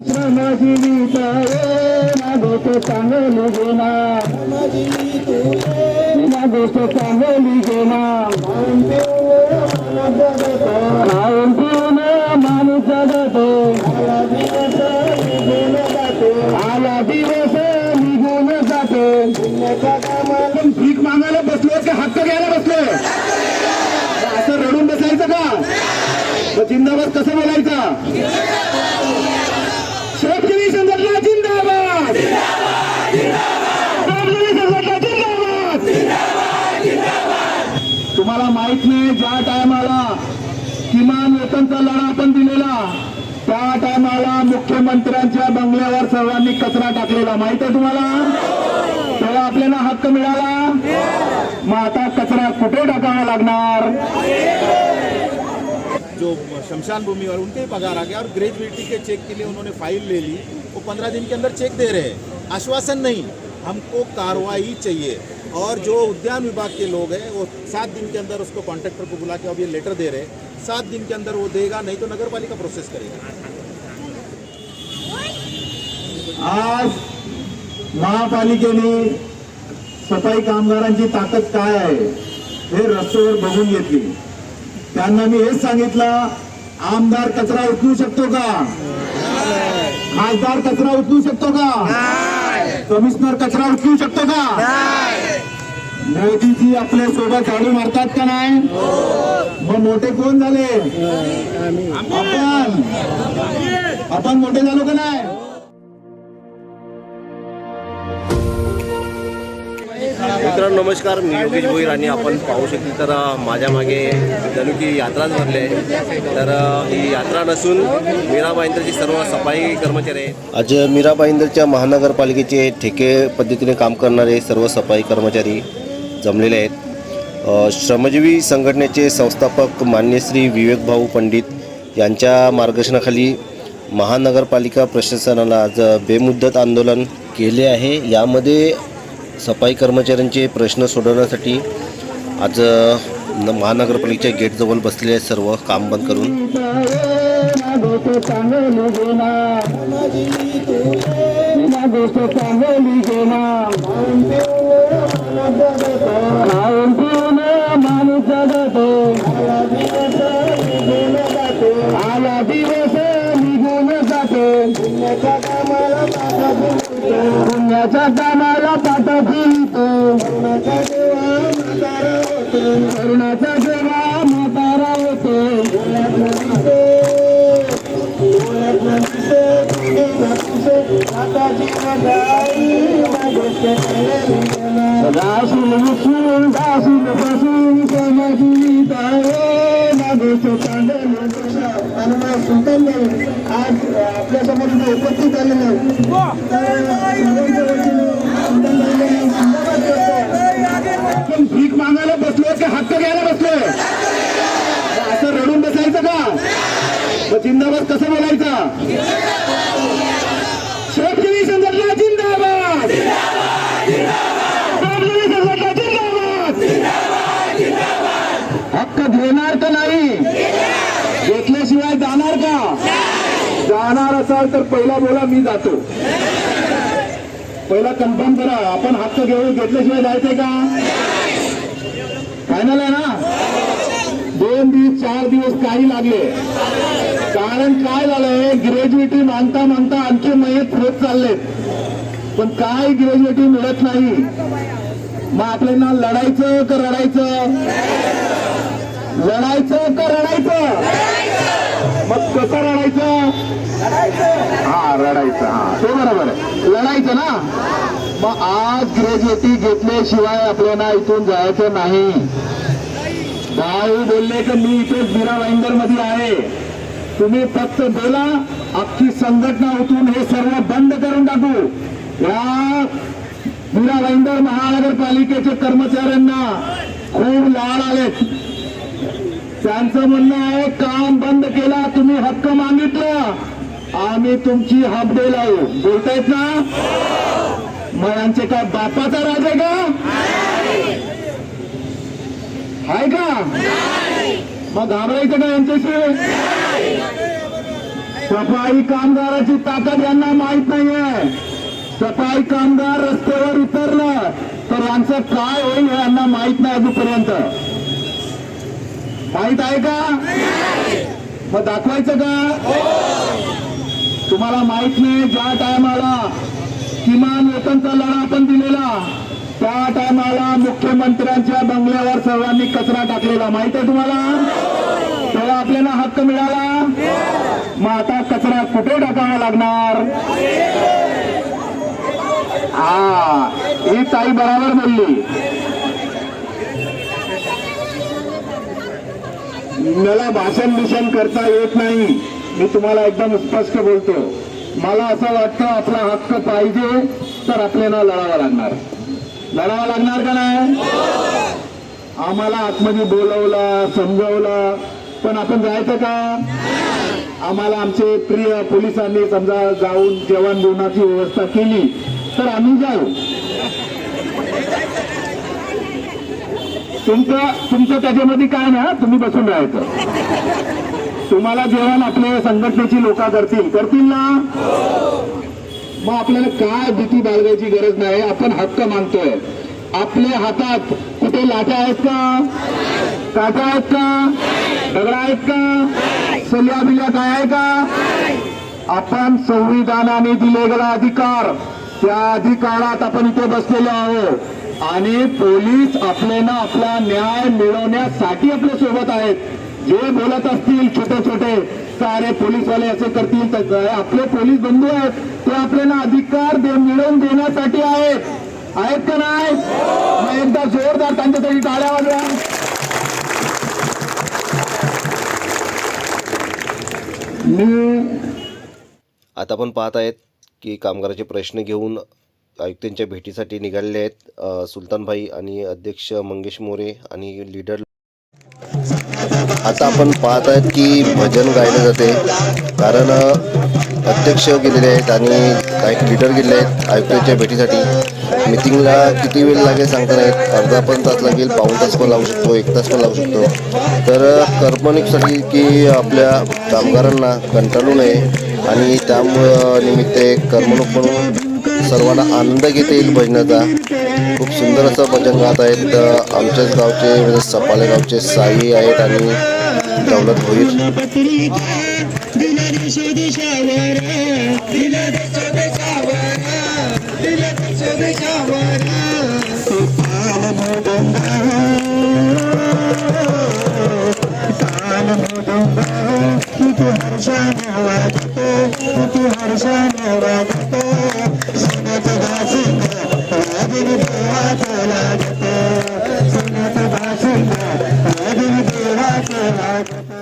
श्रमजीवी ना गोष्ट चांगली घेना ना गोष्ट चांगली घेना खाऊन पिऊन माणूस जगतो आला दिवस निघून जातो आपण भीक मागायला बसलो की हक्क घ्यायला बसलो असं रडून बसायचं का? मग जिंदाबाद कसं बोलायचं? शेतकरी संघटना जिंदाबाद तुम्हाला माहीत नाही ज्या टायमाला किमान वेतनचा लढा आपण दिलेला त्या टायमाला मुख्यमंत्र्यांच्या बंगल्यावर सर्वांनी कचरा टाकलेला. माहीत आहे तुम्हाला? तेव्हा आपल्याला हक्क मिळाला? मग आता कचरा कुठे टाकावा लागणार? जो शमशान भूमि और उनके ही पगार आ गया और ग्रेजुएटी के चेक के लिए उन्होंने फ़ाइल ले ली, वो पंद्रह दिन के अंदर चेक दे रहे हैं। आश्वासन नहीं, हमको कार्रवाई चाहिए। और जो उद्यान विभाग के लोग हैं, वो सात दिन के अंदर उसको कॉन्ट्रैक्टर को बुला के अब ये लेटर दे रहे हैं। सात दिन के अंदर वो देगा, नहीं तो नगर पालिका प्रोसेस करेगा। आज महापालिकेने सफ़ाई कामगारांची ताकद काय आहे, हे रस्त्यावर बघून त्यांना मी हेच सांगितलं आमदार कचरा उचलू शकतो का? खासदार कचरा उचलू शकतो का? कमिशनर कचरा उचलू शकतो का? मोदीजी आपल्यासोबत झाडू मारतात का नाही? मग मोठे कोण झाले? आपण. आपण मोठे झालो का नाही? मित्रांनो नमस्कार. मी योगेश भोईर आणि आपण पाहू शकतो तर माझ्या मागे जणू की यात्राच भरली आहे. तर ही यात्रा नसून मीरा भाईंदरची सर्व सफाई कर्मचारी आहेत. आज मीरा भाईंदरच्या महानगरपालिकेचे ठेके पद्धतीने काम करणारे सर्व सफाई कर्मचारी जमलेले आहेत. श्रमजीवी संघटनेचे संस्थापक मान्य श्री विवेक भाऊ पंडित यांच्या मार्गदर्शनाखाली महानगरपालिका प्रशासनाला आज बेमुद्दत आंदोलन केले आहे. यामध्ये सफाई कर्मचाऱ्यांचे प्रश्न सोडवण्यासाठी आज न- महानगरपालिकेच्या गेटजवळ बसलेले आहेत सर्व काम बंद करून. करुणाचा शेतकरी संघटना जिंदाबाद. शेतकरी संघटना जिंदाबाद. हक्क घेणार का नाही? घेतल्याशिवाय जाणार का? जाणार असाल तर पहिला बोला मी जातो. पहिला कन्फर्म करा आपण हक्क घेऊ घेतल्याशिवाय जायचंय का? फायनल आहे ना? दोन दिवस चार दिवस काही लागले. कारण काय झालंय? ग्रॅज्युएटी मानता मानता आणखी मयत होत चालले पण काय ग्रॅज्युएटी मिळत नाही? मग आपल्याला लढायचं का रडायचं? लढायचं का रडायचं? मग कसं रडायचं? हा रडायचं हा. ते बरोबर आहे. लढायचं ना? मग आज ग्रॅज्युएटी घेतल्याशिवाय आपल्याला इथून जायचं नाही. भाऊ बोलले की मी इथे बिरा वाईंदरमध्ये आहे. तुम्ही फक्त बोला अख्खी संघटना उतरून हे सर्व बंद करून टाकू. या मीरा वाईंदर महानगरपालिकेच्या कर्मचाऱ्यांना खूप लाड आलेत. त्यांचं म्हणणं आहे काम बंद केला तुम्ही हक्क मागितलं. आम्ही तुमची हबडे डे लावू. बोलतायत ना? मग यांचे काय बापाचा राज आहे का? आहे का? मग घाबरायचं का यांच्याशी? सफाई कामगाराची ताकद यांना माहीत नाहीये. सफाई कामगार रस्त्यावर उतरलं तर यांचं काय होईल हे यांना माहीत नाही अजूनपर्यंत. माहीत आहे का? मग दाखवायचं का? तुम्हाला माहीत नाही ज्या टायमाला किमान वेतनचा लढा आपण दिलेला त्या टायमाला मुख्यमंत्र्यांच्या बंगल्यावर सर्वांनी कचरा टाकलेला. माहीत आहे तुम्हाला? तेव्हा आपल्याला हक्क मिळाला? मग आता कचरा कुठे टाकावा लागणार? हा ही ताई बरोबर बोलली. मला भाषण भूषण करता येत नाही. मी तुम्हाला एकदम स्पष्ट बोलतो. मला असं वाटतं आपला हक्क पाहिजे तर आपल्याला लढावा लागणार. लढावा लागणार का नाही? आम्हाला आतमध्ये बोलवलं समजवलं. पण आपण जायचं का? आम्हाला आमचे प्रिय पोलिसांनी समजा जाऊन जेवण जेवणाची व्यवस्था केली तर आम्ही जाऊ. तुमचं तुमचं त्याच्यामध्ये काय ना तुम्ही बसून राहायचं. तुम्हाला जेवण आपले संघटनेची लोक करतील. करतील ना? मग आपल्याला काय भीती बाळगायची गरज नाही आपण हक्क मागतोय आपल्या हातात कुठे लाट्या आहेत का? काटा आहेत का? दगडा आहेत का? सल्ला बिल्या काय आहे का? आपण संविधानाने दिलेला अधिकार त्या अधिकारात आपण इथे बसलेलो आहोत. आणि पोलीस आपल्याला आपला न्याय मिळवण्यासाठी आपल्यासोबत आहेत. जे बोलत असतील छोटे छोटे सारे पोलीसवाले असे करतील तर आपले पोलीस बंधू आहेत ते आपल्याला अधिकार दे मिळवून देण्यासाठी आहेत. आहेत का नाही? एकदा जोरदार त्यांच्यासाठी टाळ्या वाजवा. आता आपण पाहत आहेत की कामगाराचे प्रश्न घेऊन आयुक्तांच्या भेटीसाठी निघालेले आहेत सुलतानभाई आणि अध्यक्ष मंगेश मोरे आणि लीडर आता आपण पाहत आहेत की भजन गायले जाते कारण अध्यक्ष गेलेले आहेत आणि काही लीडर गेलेले आहेत आयुक्तांच्या भेटीसाठी. मिटिंगला किती वेळ लागेल सांगता नाहीत अर्धा पण तास लागेल पाऊण तास पण लावू शकतो एक तास पण लावू शकतो. तर कर्मणिकसाठी की आपल्या कामगारांना कंटाळू नये आणि त्यामुळं निमित्त एक करमणूक म्हणून सर्वांना आनंद घेता येईल भजनाचा. खूप सुंदर असं भजन गात आहेत. आमच्याच गावचे म्हणजे सपाले गावचे साई आहेत आणि दौलत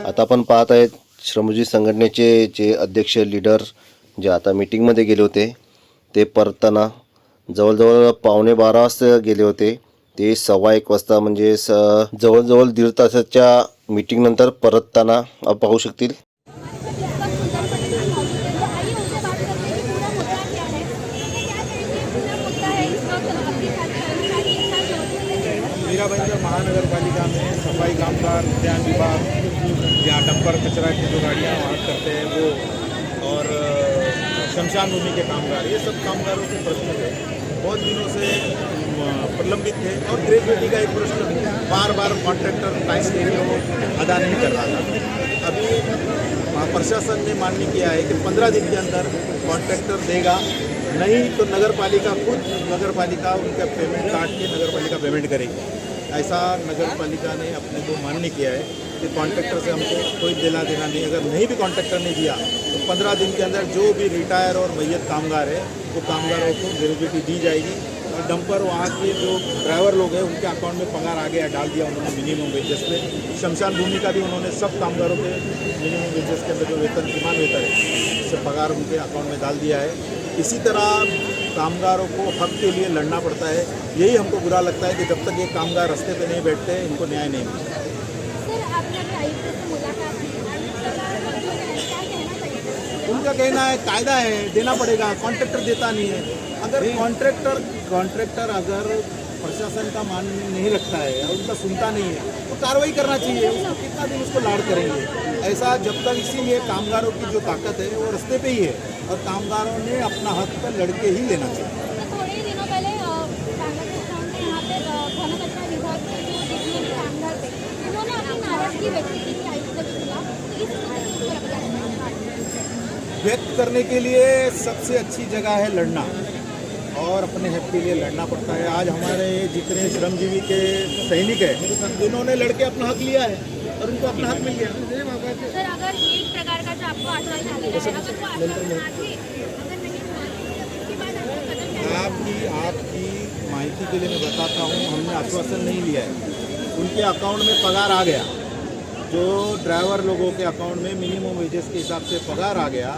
आता आपण पाहत आहेत श्रमजी संघटनेचे जे अध्यक्ष लीडर जे आता मीटिंगमध्ये गेले होते ते परतताना जवळजवळ पावणे बारा वाजता गेले होते. ते सव्वा एक वाजता म्हणजे स जवळजवळ दीड तासाच्या मीटिंगनंतर परतताना पाहू शकतील. सफ़ाई उद्यान विभाग यहाँ डंपर कचरा की जो गाड़ियाँ वहाँ करते हैं वो, और शमशान भूमि के कामगार, ये सब कामगारों के प्रश्न थे। बहुत दिनों से प्रलंबित थे और ग्रेजुएटी का एक प्रश्न बार बार कॉन्ट्रैक्टर टाइम के लिए अदा नहीं कर रहा था। अभी प्रशासन ने मान्य किया है कि पंद्रह दिन के अंदर कॉन्ट्रैक्टर देगा। नहीं तो नगर पालिका खुद नगर पालिका उनका पेमेंट काट के नगर पालिका पेमेंट करेगी। ऐसा नगर पालिका ने अपने को मान्य किया है कि कॉन्ट्रैक्टर से हमको कोई देना देना नहीं, अगर नहीं भी कॉन्ट्रैक्टर ने दिया तो पंद्रह दिन के अंदर जो भी रिटायर और मैयत कामगार है, वो कामगारों को ग्रेजुएटी दी जाएगी और डंपर वहाँ के जो ड्राइवर लोग हैं, उनके अकाउंट में पगार आ गया डाल दिया उन्होंने मिनिमम वेजेस पे। शमशान भूमि का भी उन्होंने सब कामगारों के मिनिमम वेजेस के अंदर जो वेतन, किमान वेतन है उससे पगार उनके अकाउंट में डाल दिया है। इसी तरह कामगारों को हक के लिए लड़ना पड़ता है। यही हमको बुरा लगता है कि जब तक ये कामगार रस्ते पे नहीं बैठते इनको न्याय नहीं मिलता। सर आपने अभी आयुक्त से मुलाकात की आयुक्त का मंजूर है क्या कहना चाहिए? उनका कहना है कायदा है देना पड़ेगा कॉन्ट्रैक्टर देता नहीं है। अगर कॉन्ट्रैक्टर कॉन्ट्रैक्टर अगर प्रशासन का मान नहीं रखता है और उनका सुनता नहीं है तो कार्रवाई करना चाहिए। उसको कितना दिन उसको लाड़ करेंगे? ऐसा जब तक इसीलिए कामगारों की जो ताकत है वो रस्ते पे ही है। और कामगारों ने अपना हक पर लड़के ही लेना चाहिए। तो थोड़े ही दिनों पहले बांग्लादेश टाउन के यहाँ पे कचरा विभाग के जो जितने भी कामगार थे उन्होंने अपनी नाराज़गी व्यक्त की थी आयुक्त के खिलाफ। तो? व्यक्त करने के लिए सबसे अच्छी जगह है लड़ना। और अपने हक के लिए लड़ना पड़ता है। आज हमारे जितने श्रमजीवी के सैनिक हैं इन्होंने लड़के अपना हक लिया है और उनको अपना हक मिल गया। बाद आपका आपकी आपकी माहिती के लिए मैं बताता हूँ हमने आश्वासन नहीं लिया है। उनके अकाउंट में पगार आ गया। जो ड्राइवर लोगों के अकाउंट में मिनिमम वेजेस के हिसाब से पगार आ गया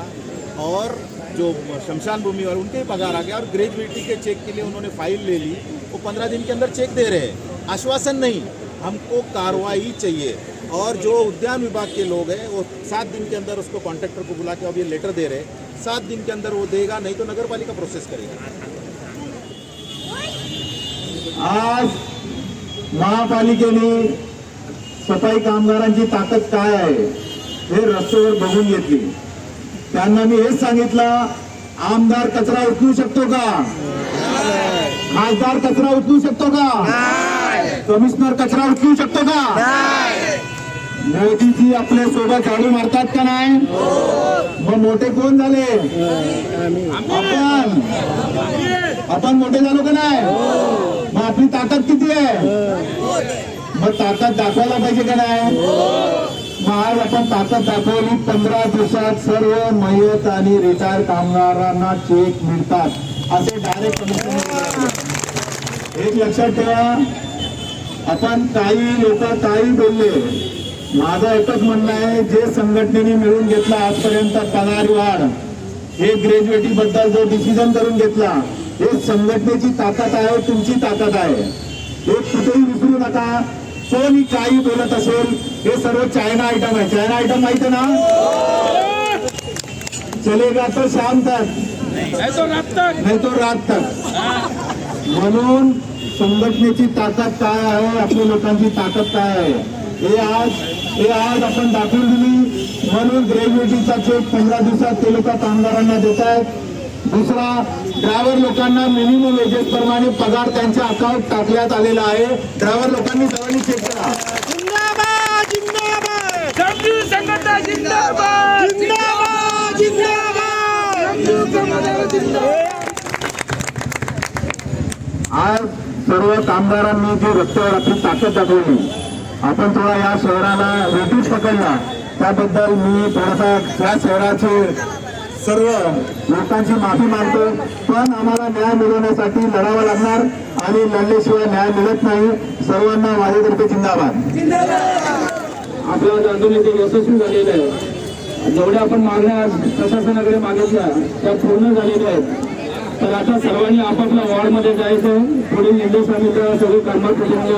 और जो शमशान भूमि और उनके पगार आ गया और ग्रेजुएटी के चेक के लिए उन्होंने फ़ाइल ले ली। वो पंद्रह दिन के अंदर चेक दे रहे हैं। आश्वासन नहीं। हमको कार्रवाई चाहिए। और जो उद्यान विभाग के लोग हैं, वो सात दिन के अंदर उसको कॉन्ट्रैक्टर को बुला के अब ये लेटर दे रहे सात दिन के अंदर वो देगा, नहीं तो नगर पालिका प्रोसेस करेगा। आज महापालिकेने सफ़ाई कामगारांची ताकद काय आहे, हे रस्त्यावर बघून घेतली. त्यांना आमदार कचरा उचलू शकतो का? खासदार कचरा उचलू शकतो का? कमिशनर कचरा उचलू शकतो का? मोदीजी आपल्यासोबत झाडू मारतात का नाही? मग मोठे कोण झाले? आपण. आपण मोठे झालो का नाही? मग आपली ताकद किती आहे? मग ताकद दाखवायला पाहिजे का नाही? मग आज आपण ताकद दाखवली पंधरा दिवसात सर्व मयत आणि रिटायर कामगारांना चेक मिळतात. असे डायरेक्ट एक लक्षात ठेवा. आपण काही लोक काही बोलले माझं एकच म्हणणं आहे जे संघटनेने मिळून घेतला आजपर्यंत पगार वाढ हे ग्रॅज्युएटी बद्दल जो डिसिजन करून घेतला हे संघटनेची ताकद आहे तुमची ताकद आहे. हे कुठेही विसरू नका. कोणी काही बोलत असेल हे सर्व चायना आयटम आहे. चायना आयटम माहिती आहे ना? चलेगा तो शाम तक. नाही तो रात तक. म्हणून संघटनेची ताकद काय आहे? आपल्या लोकांची ताकद काय आहे? हे आज हे आज आपण दाखवून दिली. म्हणून ग्रॅज्युएटीचा चेक पंधरा दिवसात ते लोक कामगारांना देत आहेत दुसरा ड्रायव्हर लोकांना मिनिमम वेजेस प्रमाणे पगार त्यांच्या अकाउंट टाकण्यात आलेला आहे. ड्रायव्हर लोकांनी सर्वांनी चेक करा. जिंदाबाद जिंदाबाद! संजू संघटना जिंदाबाद! जिंदाबाद जिंदाबाद! संजू संघटना जिंदाबाद! आज सर्व कामगारांनी जी रस्त्यावर आपली ताकद दाखवली आपण थोडा या शहराला वेटीस पकडला. त्याबद्दल मी थोडासा या शहराचे सर्व लोकांची माफी मागतो. पण आम्हाला न्याय मिळवण्यासाठी लढावं लागणार आणि लढल्याशिवाय न्याय मिळत नाही. सर्वांना माझ्यातर्फे जिंदाबाद. आपलं आंदोलन ते यशस्वी झालेलं आहे जेवढ्या आपण मागण्या आज प्रशासनाकडे मागितल्या त्या पूर्ण झालेल्या आहेत. तर आता सर्वांनी आपापल्या वॉर्डमध्ये जायचं पुढील निर्देश आम्ही त्या सगळे कामगार प्रतिनिधी